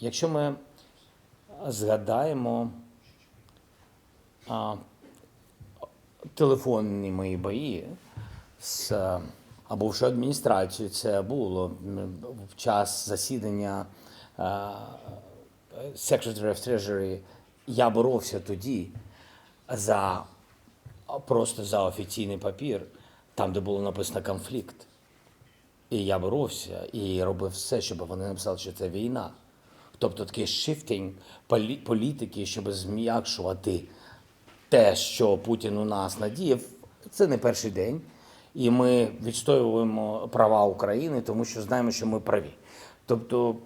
Якщо ми згадаємо а, телефонні мої бої з а, бувшою адміністрацією, це було в час засідання а, Secretary of Treasury, я боровся тоді за просто за офіційний папір, там, де було написано конфлікт. І я боровся і робив все, щоб вони написали, що це війна. Тобто такий шифтинг полі- політики, щоб зм'якшувати те, що Путін у нас надіяв, це не перший день. І ми відстоюємо права України, тому що знаємо, що ми праві. Тобто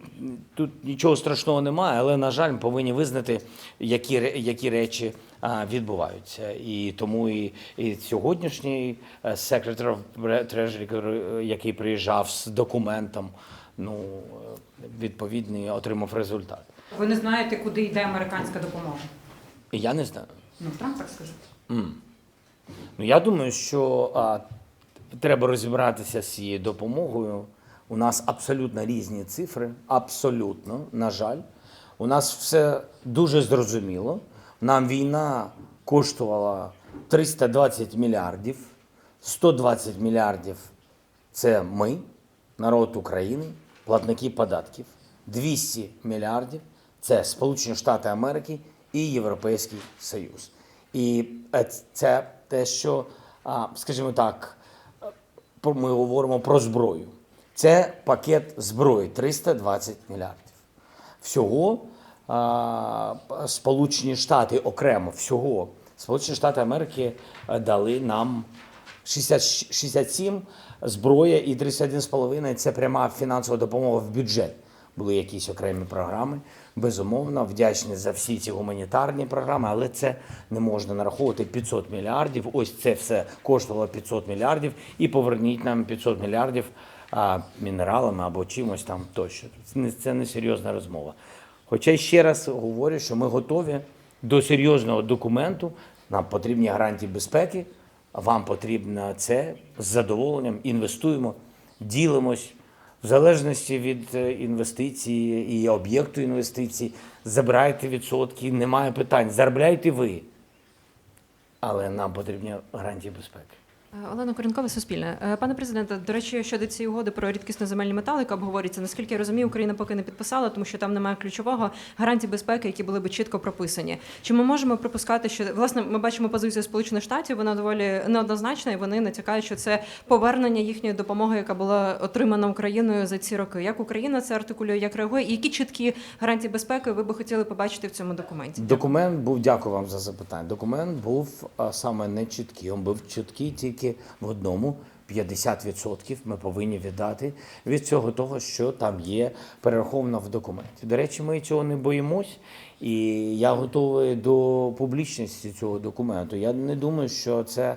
тут нічого страшного немає, але, на жаль, ми повинні визнати, які, які речі а, відбуваються. І тому і, і сьогоднішній е, Treasury, який- який приїжджав з документом, ну, е, відповідний, отримав результат. Ви не знаєте, куди йде американська допомога? Я не знаю. Ну, Трамп так сказав. Ну, я думаю, що а, треба розібратися з цією допомогою. У нас абсолютно різні цифри, абсолютно, на жаль. У нас все дуже зрозуміло. Нам війна коштувала 320 мільярдів, 120 мільярдів це ми, народ України, платники податків. 200 мільярдів це Сполучені Штати Америки і Європейський Союз. І е, це те, що, скажімо так, ми говоримо про зброю. Це пакет зброї 320 мільярдів. Всього Сполучені Штати окремо, всього Сполучені Штати Америки е, дали нам 60, 67 зброя і 31,5 – це пряма фінансова допомога в бюджет. Були якісь окремі програми. Безумовно, вдячні за всі ці гуманітарні програми, але це не можна нараховувати 500 мільярдів. Ось це все коштувало 500 мільярдів, і поверніть нам 500 мільярдів а, мінералами або чимось там тощо. Це це не серйозна розмова. Хоча ще раз говорю, що ми готові до серйозного документу. Нам потрібні гарантії безпеки. Вам потрібно це з задоволенням. Інвестуємо, ділимось в залежності від е, інвестиції і об'єкту інвестицій. Забирайте відсотки, немає питань. Заробляйте ви. Але нам потрібні гарантії безпеки. Е, Олена Коренкова, Суспільне. Е, Пане президенте, до речі, щодо цієї угоди про рідкісно земельні метали, яка обговорюється, наскільки я розумію, Україна поки не підписала, тому що там немає ключового гарантій безпеки, які були б чітко прописані. Чи ми можемо припускати, що власне ми бачимо позицію Сполучених Штатів, вона доволі неоднозначна, і вони натякають, що це повернення їхньої допомоги, яка була отримана Україною за ці роки. Як Україна це артикулює, як реагує, і які чіткі гарантії безпеки ви би хотіли побачити в цьому документі? Документ був, дякую вам за запитання. Документ був саме не чіткий. Він був чіткий тільки в одному. 50% ми повинні віддати від цього того, що там є перераховано в документі. До речі, ми цього не боїмось, і я готовий до публічності цього документу. Я не думаю, що це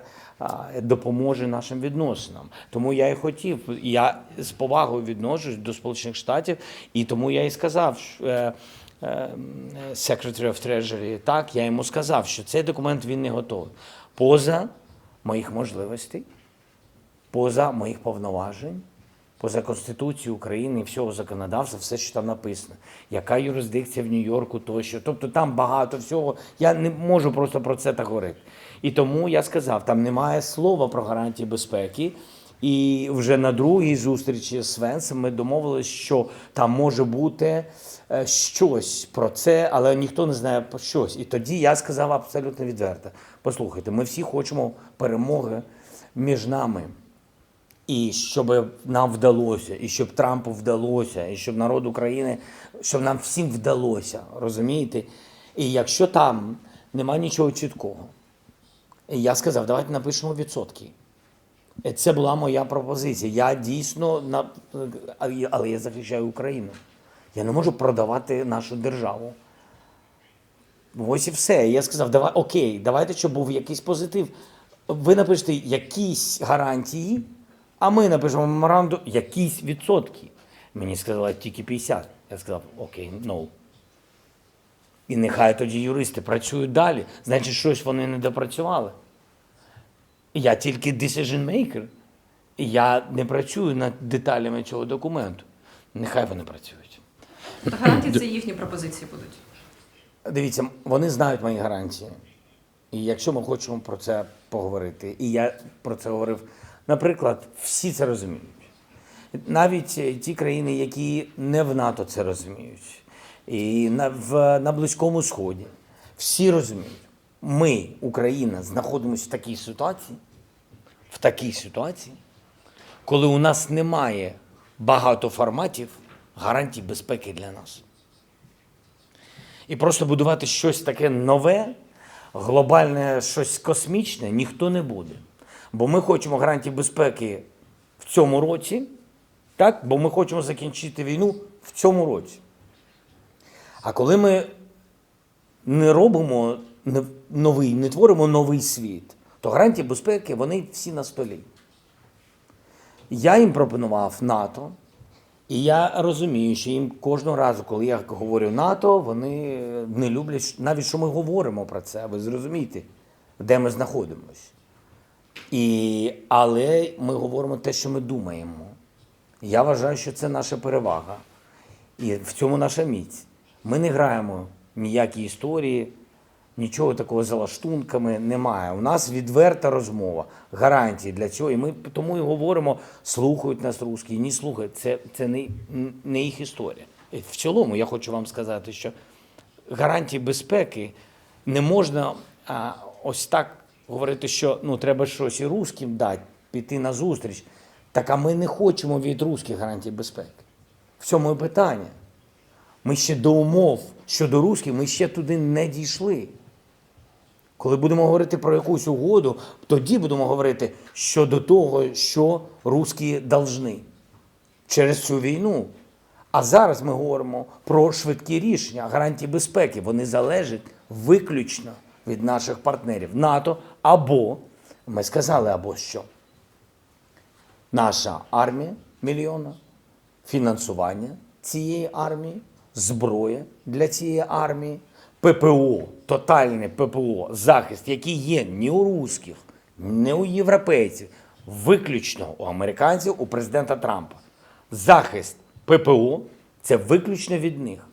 допоможе нашим відносинам. Тому я і хотів. Я з повагою відношусь до Сполучених Штатів, і тому я і сказав. що, е, е, Secretary of Treasury, так, я йому сказав, що цей документ він не готовий. Поза моїх можливостей, поза моїх повноважень, поза Конституцією України і всього законодавства, все, що там написано. Яка юрисдикція в Нью-Йорку тощо. Тобто там багато всього. Я не можу просто про це так говорити. І тому я сказав, там немає слова про гарантії безпеки. І вже на другій зустрічі з Венсом ми домовилися, що там може бути е, щось про це, але ніхто не знає про щось. І тоді я сказав абсолютно відверто: послухайте, ми всі хочемо перемоги між нами. І щоб нам вдалося, і щоб Трампу вдалося, і щоб народ України, щоб нам всім вдалося, розумієте? І якщо там нема нічого чіткого, я сказав, давайте напишемо відсотки. Е, Це була моя пропозиція. Я дійсно на але я захищаю Україну. Я не можу продавати нашу державу. Ось і все. Я сказав, давай окей, давайте, щоб був якийсь позитив. Ви напишете якісь гарантії, а ми напишемо меморандум якісь відсотки. Мені сказали тільки 50. Я сказав, окей, no. І нехай тоді юристи працюють далі. Значить, щось вони не допрацювали. Я тільки decision maker. Я не працюю над деталями цього документу. Нехай вони працюють. Гарантії це їхні пропозиції будуть. Дивіться, вони знають мої гарантії. І якщо ми хочемо про це поговорити, і я про це говорив, наприклад, всі це розуміють. Навіть ті країни, які не в НАТО це розуміють, і на, в, на Близькому Сході, всі розуміють. Ми, Україна, знаходимося в такій ситуації, в такій ситуації, коли у нас немає багато форматів гарантій безпеки для нас. І просто будувати щось таке нове, глобальне, щось космічне ніхто не буде. Бо ми хочемо гарантії безпеки в цьому році, так? бо ми хочемо закінчити війну в цьому році. А коли ми не робимо новий, не творимо новий світ, то гарантії безпеки вони всі на столі. Я їм пропонував НАТО, і я розумію, що їм кожного разу, коли я говорю НАТО, вони не люблять навіть, що ми говоримо про це. Ви зрозумієте, де ми знаходимося. І, але ми говоримо те, що ми думаємо. Я вважаю, що це наша перевага. І в цьому наша міць. Ми не граємо ніякі історії, нічого такого за лаштунками немає. У нас відверта розмова, гарантії для цього. І ми тому і говоримо, слухають нас русські, ні слухають. Це, це не, не їх історія. В цілому я хочу вам сказати, що гарантії безпеки не можна а, ось так говорити, що ну, треба щось і русським дати, піти на зустріч. Так а ми не хочемо від русських гарантій безпеки. В цьому і питання. Ми ще до умов щодо русських, ми ще туди не дійшли. Коли будемо говорити про якусь угоду, тоді будемо говорити щодо того, що русські должны через цю війну. А зараз ми говоримо про швидкі рішення, гарантії безпеки. Вони залежать виключно від наших партнерів НАТО або, ми сказали, або що? Наша армія мільйона, фінансування цієї армії, зброя для цієї армії, ППО, тотальне ППО, захист, який є ні у русських, ні у європейців, виключно у американців, у президента Трампа. Захист ППО це виключно від них.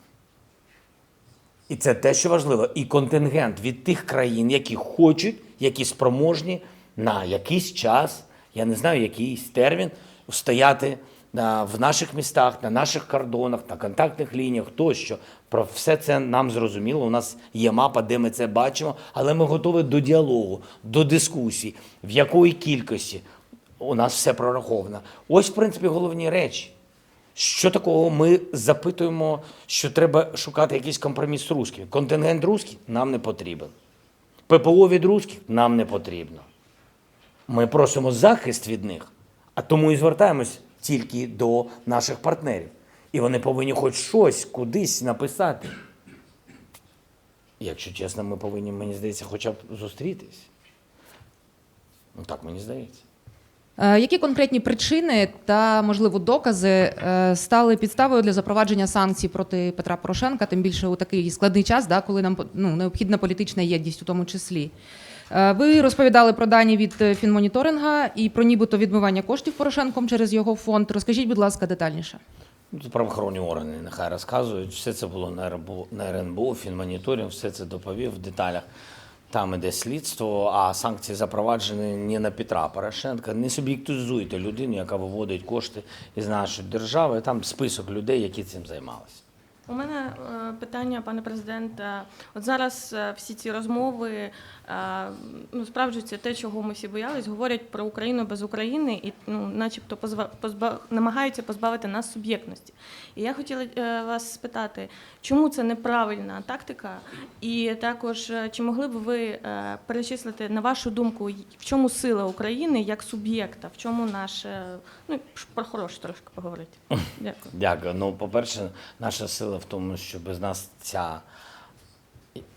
І це те, що важливо. І контингент від тих країн, які хочуть, які спроможні на якийсь час, я не знаю, якийсь термін, стояти на, в наших містах, на наших кордонах, на контактних лініях тощо. Про все це нам зрозуміло. У нас є мапа, де ми це бачимо, але ми готові до діалогу, до дискусій, в якої кількості у нас все прораховано. Ось, в принципі, головні речі. Що такого ми запитуємо, що треба шукати якийсь компроміс з русскими? Контингент русський нам не потрібен. ППО від русських нам не потрібно. Ми просимо захист від них, а тому і звертаємось тільки до наших партнерів. І вони повинні хоч щось кудись написати. Якщо чесно, ми повинні, мені здається, хоча б зустрітись. Ну так мені здається. Е, Які конкретні причини та, можливо, докази е, стали підставою для запровадження санкцій проти Петра Порошенка, тим більше у такий складний час, да, коли нам ну, необхідна політична єдність у тому числі? Е, Ви розповідали про дані від е, фінмоніторинга і про нібито відмивання коштів Порошенком через його фонд. Розкажіть, будь ласка, детальніше. Ну, правоохоронні органи нехай розказують. Все це було на РНБО, на РНБО, фінмоніторинг, все це доповів в деталях. Там іде слідство, а санкції запроваджені не на Петра Порошенка. Не суб'єктизуйте людину, яка виводить кошти із нашої держави. Там список людей, які цим займалися. У мене е, питання, пане президенте. От зараз е, всі ці розмови е, ну, справджуються те, чого ми всі боялись, говорять про Україну без України і ну, начебто позва, позба, намагаються позбавити нас суб'єктності. І я хотіла вас спитати, чому це неправильна тактика? І також, чи могли б ви перечислити, на вашу думку, в чому сила України як суб'єкта, в чому наше, ну, про хороше трошки поговорити. Дякую. Дякую. Ну, по-перше, наша сила в тому, що без нас ця,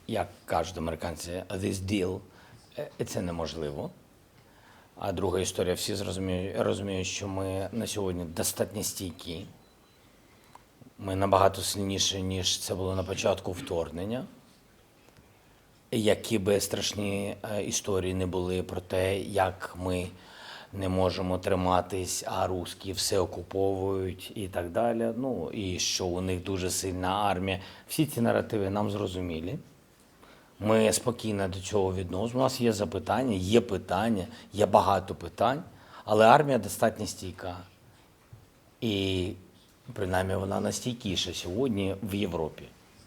як кажуть американці, this deal, е, це неможливо. А друга історія, всі зрозуміють, розуміють, що ми на сьогодні достатньо стійкі. Ми набагато сильніші, ніж це було на початку вторгнення. Які би страшні е, історії не були про те, як ми не можемо триматись, а русські все окуповують і так далі. Ну і що у них дуже сильна армія. Всі ці наративи нам зрозумілі. Ми спокійно до цього відносимо. У нас є запитання, є питання, є багато питань, але армія достатньо стійка. І принаймні вона найстійкіша сьогодні в Європі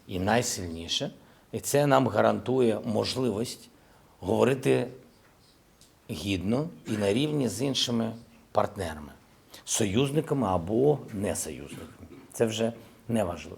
і найсильніша. І це нам гарантує можливість говорити гідно і на рівні з іншими партнерами, союзниками або не союзниками. Це вже не важливо.